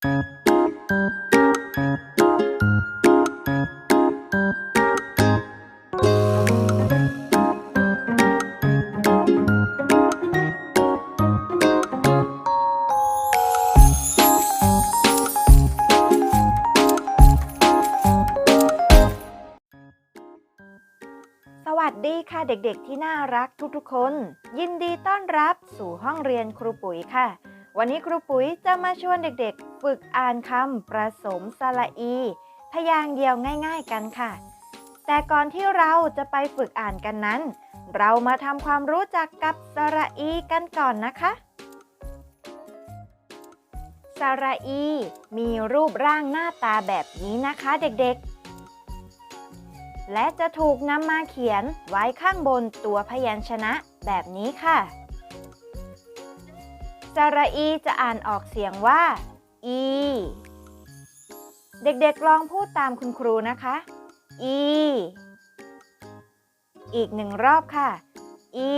สวัสดีค่ะเด็กๆที่น่ารักทุกๆคน ยินดีต้อนรับสู่ห้องเรียนครูปุ๋ยค่ะ วันนี้ครูปุ๋ยจะมาชวนเด็กๆ ฝึกอ่านคำประสมสระอี พยางค์เดียวง่ายๆกันค่ะ แต่ก่อนที่เราจะไปฝึกอ่านกันนั้น เรามาทำความรู้จักกับสระอีกันก่อนนะคะสระอีมีรูปร่างหน้าตาแบบนี้นะคะเด็กๆ และจะถูกนำมาเขียนไว้ข้างบนตัวพยัญชนะแบบนี้ค่ะ สระอีจะอ่านออกเสียงว่า อี เด็กๆลองพูดตามคุณครูนะคะ อี อีกหนึ่งรอบค่ะ อี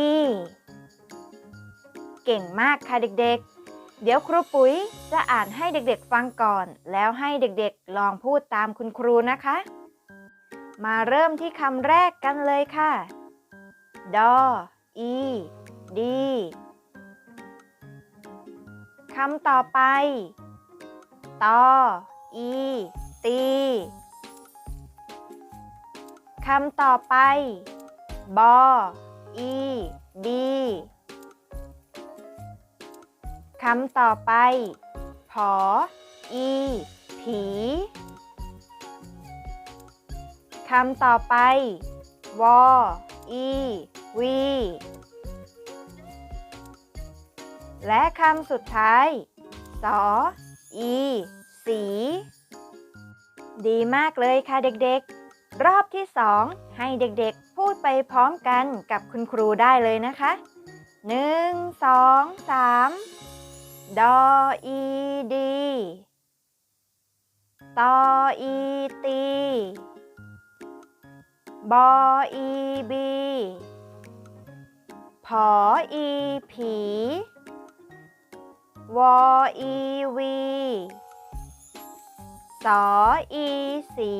เก่งมากค่ะเด็กๆ เดี๋ยวครูปุ๋ยจะอ่านให้เด็กๆฟังก่อน แล้วให้เด็กๆลองพูดตามคุณครูนะคะ มาเริ่มที่คำแรกกันเลยค่ะ ดอ อี ดี คำต่อไป ตอ อี ตี คำต่อไป บอ อีบีคำต่อไป ผอ อี ผี คำต่อไป วอ อี วี และคำสุดท้าย สอ อี สี ดีมากเลยค่ะเด็กๆ รอบที่สองให้เด็กๆ พูดไปพร้อมกันกับคุณครูได้เลยนะคะหนึ่งสองสามดออีดีตออีตีบออีบี ผออีผี วอีวีสออีสี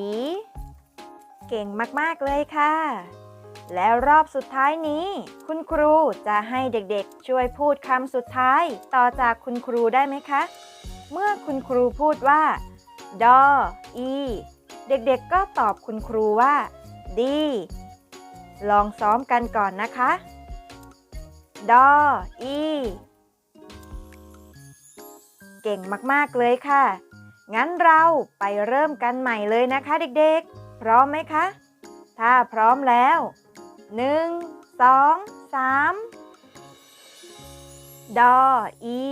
เก่งมากๆเลยค่ะ แล้วรอบสุดท้ายนี้ คุณครูจะให้เด็กๆ ช่วยพูดคำสุดท้าย ต่อจากคุณครูได้ไหมคะ เมื่อคุณครูพูดว่าดออี เด็กๆก็ตอบคุณครูว่า ดี ลองซ้อมกันก่อนนะคะดออี เก่งมากๆเลยค่ะ งั้นเราไปเริ่มกันใหม่เลยนะคะเด็กๆ พร้อมไหมคะ ถ้าพร้อมแล้ว 1 2 3 ดออี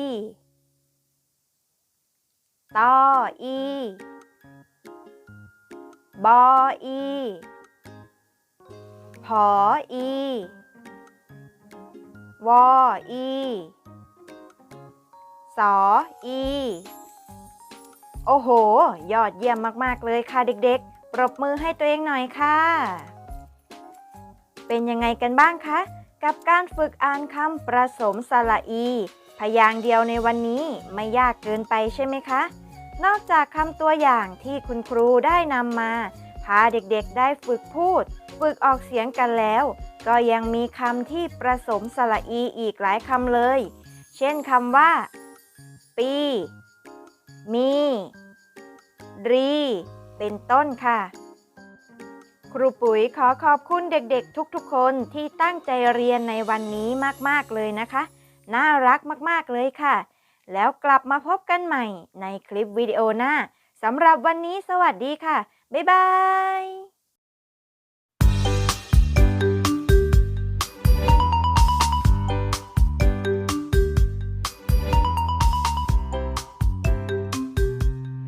ตออีบออีผออีวออี สออีโอ้โห ยอดเยี่ยมมาก ๆ เลยค่ะเด็กๆ ปรบมือให้ตัวเองหน่อยค่ะ เป็นยังไงกันบ้างคะ กับการฝึกอ่านคำประสมสระอี พยางค์เดียวในวันนี้ไม่ยากเกินไปใช่ไหมคะ นอกจากคำตัวอย่างที่คุณครูได้นำมา พาเด็กๆได้ฝึกพูด ฝึกออกเสียงกันแล้ว ก็ยังมีคำที่ประสมสระอีอีกหลายคำเลย เช่นคำว่า ปี มี รี เป็นต้นค่ะ ครูปุ๋ยขอขอบคุณเด็กๆ ทุกๆ คนที่ตั้งใจเรียนในวันนี้มากๆเลยนะคะ น่ารักมากๆเลยค่ะ แล้วกลับมาพบกันใหม่ในคลิปวิดีโอหน้าสำหรับวันนี้สวัสดีค่ะ บ๊ายบาย